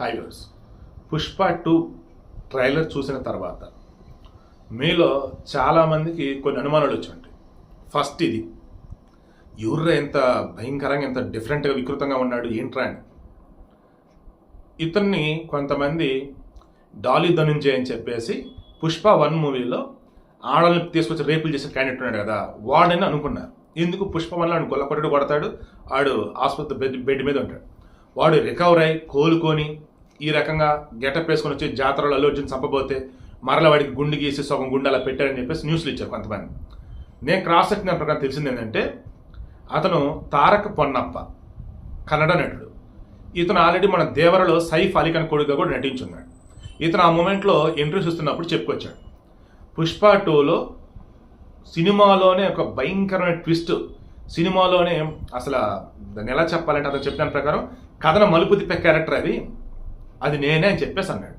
Hi views Pushpa two trailer చూసిన తర్వాత మీలో చాలామందికి కొన్ని అనుమానాలు వచ్చి ఉంటాయి. ఫస్ట్ ఇది ఎవరు ఎంత భయంకరంగా ఎంత డిఫరెంట్గా వికృతంగా ఉన్నాడు ఏంట్రా అని. ఇతన్ని కొంతమంది డాలీ ధనుంజయ్ అని చెప్పేసి పుష్ప వన్ మూవీలో ఆడల్ని తీసుకొచ్చి రేపులు చేసే క్యాండిడేట్ ఉన్నాడు కదా వాడని అనుకున్నారు. ఎందుకు పుష్ప వన్లో ఆడు గొల్ల కొట్టడు కొడతాడు వాడు ఆసుపత్రి బెడ్ బెడ్ మీద ఉంటాడు. వాడు రికవర్ అయి కోలుకొని ఈ రకంగా గెటప్ వేసుకొని వచ్చి జాతరలో అల్లు అర్జున్ చంపబోతే మరల వాడికి గుండు గీసి సగం గుండె అలా పెట్టారని చెప్పేసి న్యూస్లు ఇచ్చారు కొంతమంది. నేను క్రాస్ చెక్ ప్రకారం తెలిసింది ఏంటంటే అతను తారక పొన్నప్ప కన్నడ నటుడు. ఇతను ఆల్రెడీ మన దేవరలో సైఫ్ అలీ ఖాన్ కొడుకుగా కూడా నటించున్నాడు. ఇతను ఆ మూమెంట్లో ఎంట్రీస్ ఇస్తున్నప్పుడు చెప్పుకొచ్చాడు. పుష్ప టూలో సినిమాలోనే ఒక భయంకరమైన ట్విస్ట్ సినిమాలోనే అసలు దాన్ని ఎలా చెప్పాలంటే అతను చెప్పిన ప్రకారం కథన మలుపు తిప్పే క్యారెక్టర్ అది. అది నేనే అని చెప్పేసి అన్నాడు.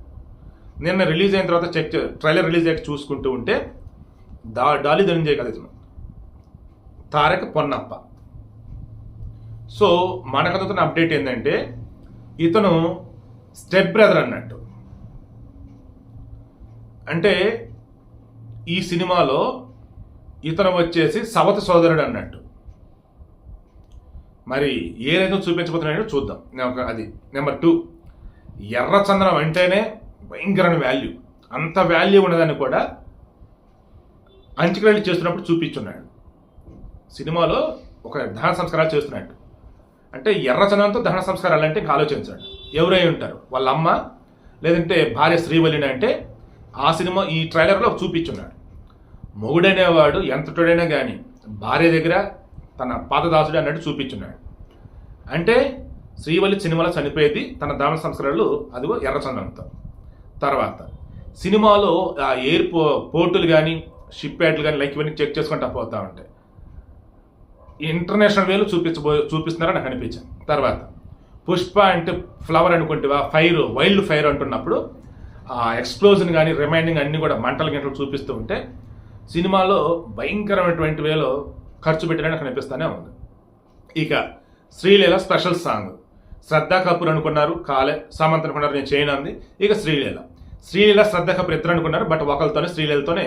నిన్న రిలీజ్ అయిన తర్వాత చెక్ ట్రైలర్ రిలీజ్ అయ్యాక చూసుకుంటూ ఉంటే దా డాలి ధనంజయ్ కదా ఇతను తారక పొన్నప్ప. సో మనకతో అప్డేట్ ఏంటంటే ఇతను స్టెప్ బ్రదర్ అన్నట్టు. అంటే ఈ సినిమాలో ఇతను వచ్చేసి సవత సోదరుడు అన్నట్టు. మరి ఏదైతే చూపించబోతున్నాడో చూద్దాం. నేను అది నెంబర్ టూ. ఎర్రచందనం అంటేనే భయంకరమైన వాల్యూ అంత వాల్యూ ఉన్నదని కూడా అంచుకరెళ్ళి చేస్తున్నప్పుడు చూపించున్నాడు. సినిమాలో ఒక దహన సంస్కారాలు చేస్తున్నాడు. అంటే ఎర్రచందనంతో దహన సంస్కారాలు అంటే ఆలోచించాడు. ఎవరై ఉంటారు? వాళ్ళ అమ్మ లేదంటే భార్య శ్రీవల్లిని అంటే ఆ సినిమా ఈ ట్రైలర్లో చూపించున్నాడు. మొగుడనేవాడు ఎంతటోడైనా కానీ భార్య దగ్గర తన పాతదాసుడు అన్నట్టు చూపించున్నాడు. అంటే శ్రీవల్లి సినిమాలో చనిపోయేది తన దాన సంస్కరణలు అదిగో ఎర్రచందనంతో తర్వాత సినిమాలో ఆ ఎయిర్ పో పోర్టులు కానీ షిప్ యాడ్లు కానీ లైక్ ఇవన్నీ చెక్ చేసుకుంటా పోతా ఉంటాయి ఇంటర్నేషనల్ వేలు చూపించబో చూపిస్తున్నారని నాకు అనిపించింది. తర్వాత పుష్ప అంటే ఫ్లవర్ అనుకుంటేవా ఫైర్ వైల్డ్ ఫైర్ అంటున్నప్పుడు ఆ ఎక్స్ప్లోజన్ కానీ రిమైండింగ్ అన్నీ కూడా మంటలు గంటలు చూపిస్తూ ఉంటే సినిమాలో భయంకరమైనటువంటి వేలో ఖర్చు పెట్టడానికి నాకు అనిపిస్తూనే ఉంది. ఇక శ్రీలీల స్పెషల్ సాంగ్. శ్రద్ధా కపూర్ అనుకున్నారు కాలే సామంత్ అనుకున్నారు నేను చేయను అంది. ఇక శ్రీలీల. శ్రీలీల శ్రద్ధా కపూర్ ఇద్దరు అనుకున్నారు బట్ ఒకరితోనే శ్రీలీలతోనే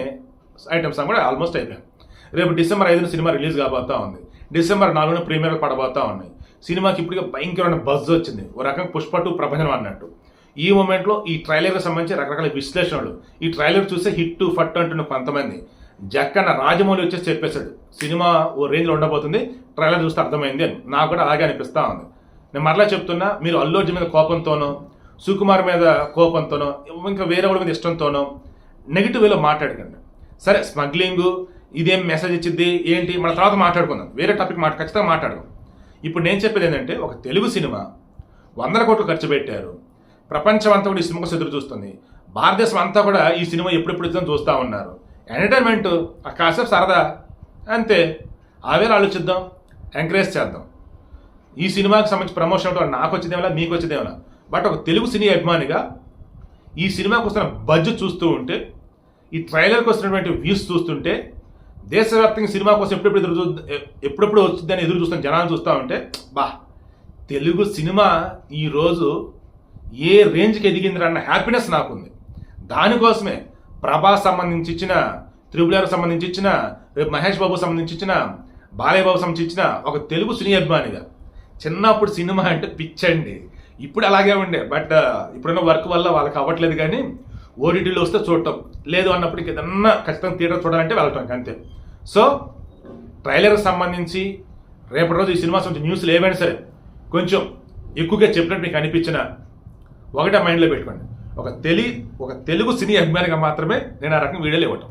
ఐటమ్ సాంగ్ కూడా ఆల్మోస్ట్ అయిపోయింది రేపు డిసెంబర్ ఐదున సినిమా రిలీజ్ కాబోతా ఉంది. డిసెంబర్ నాలుగున ప్రీమియర్ పడబోతా ఉన్నాయి. సినిమాకి ఇప్పటికే భయంకరమైన బజ్ వచ్చింది. ఓ రకంగా పుష్ప టూ ప్రపంచం అన్నట్టు. ఈ మూమెంట్లో ఈ ట్రైలర్కి సంబంధించి రకరకాల విశ్లేషణలు. ఈ ట్రైలర్ చూస్తే హిట్ ఫట్ అంటున్న కొంతమంది. జక్కన్న రాజమౌళి వచ్చేసి చెప్పేశాడు. సినిమా ఓ రేంజ్లో ఉండబోతుంది. ట్రైలర్ చూస్తే అర్థమైంది అని. నాకు కూడా అలాగే అనిపిస్తా ఉంది. నేను మరలా చెప్తున్నా మీరు అల్లు అర్జున్ మీద కోపంతోనో సుకుమార్ మీద కోపంతోనో ఇంకా వేరే వాళ్ళ మీద ఇష్టంతోనో నెగిటివ్ వేలో మాట్లాడకండి. సరే స్మగ్లింగ్ ఇదేం మెసేజ్ ఇచ్చింది ఏంటి మన తర్వాత మాట్లాడుకుందాం. వేరే టాపిక్ మాట ఖచ్చితంగా మాట్లాడదాం. ఇప్పుడు నేను చెప్పేది ఏంటంటే ఒక తెలుగు సినిమా వందల కోట్లు ఖర్చు పెట్టారు. ప్రపంచం అంతా కూడా ఈ సినిమా కోసం ఎదురు చూస్తుంది. భారతదేశం అంతా కూడా ఈ సినిమా ఎప్పుడెప్పుడు ఇద్దాం చూస్తూ ఉన్నారు. ఎంటర్టైన్మెంట్ ఆ కాసేపు సరదా. అంతే. ఆవేళ ఆలోచిద్దాం. ఎంకరేజ్ చేద్దాం. ఈ సినిమాకి సంబంధించి ప్రమోషన్ అవడం నాకు వచ్చేదేమలా మీకు వచ్చేదేమలా బట్ ఒక తెలుగు సినీ అభిమానిగా ఈ సినిమాకి వస్తున్న బడ్జెట్ చూస్తూ ఉంటే ఈ ట్రైలర్కి వస్తున్నటువంటి వ్యూస్ చూస్తుంటే దేశవ్యాప్తంగా సినిమా కోసం ఎప్పుడెప్పుడు ఎదురు చూ ఎప్పుడెప్పుడు వచ్చిందని ఎదురు చూస్తాను జనాలు చూస్తూ ఉంటే బా తెలుగు సినిమా ఈరోజు ఏ రేంజ్కి ఎదిగింది అన్న హ్యాపీనెస్ నాకుంది. దానికోసమే ప్రభాస్ సంబంధించి ఇచ్చిన త్రిబులర్ సంబంధించి ఇచ్చిన రేపు మహేష్ బాబు సంబంధించి ఇచ్చిన బాలయ్య బాబు సంబంధించి ఇచ్చిన ఒక తెలుగు సినీ అభిమానిగా చిన్నప్పుడు సినిమా అంటే పిచ్చండి. ఇప్పుడు అలాగే ఉండే. బట్ ఇప్పుడున్న వర్క్ వల్ల వాళ్ళకి అవ్వట్లేదు కానీ ఓటీటీలో వస్తే చూడటం. లేదు అన్నప్పుడు ఏదన్నా ఖచ్చితంగా థియేటర్ చూడాలంటే వెళ్ళటం అంతే. సో ట్రైలర్కి సంబంధించి రేపటి రోజు ఈ సినిమా సంబంధించి న్యూస్లు ఏవైనా సరే కొంచెం ఎక్కువగా చెప్పినట్టు మీకు అనిపించిన ఒకటే మైండ్లో పెట్టుకోండి. ఒక తెలి ఒక తెలుగు సినీ అభిమానిగా మాత్రమే నేను ఆ రకం వీడియోలు ఇవ్వటం.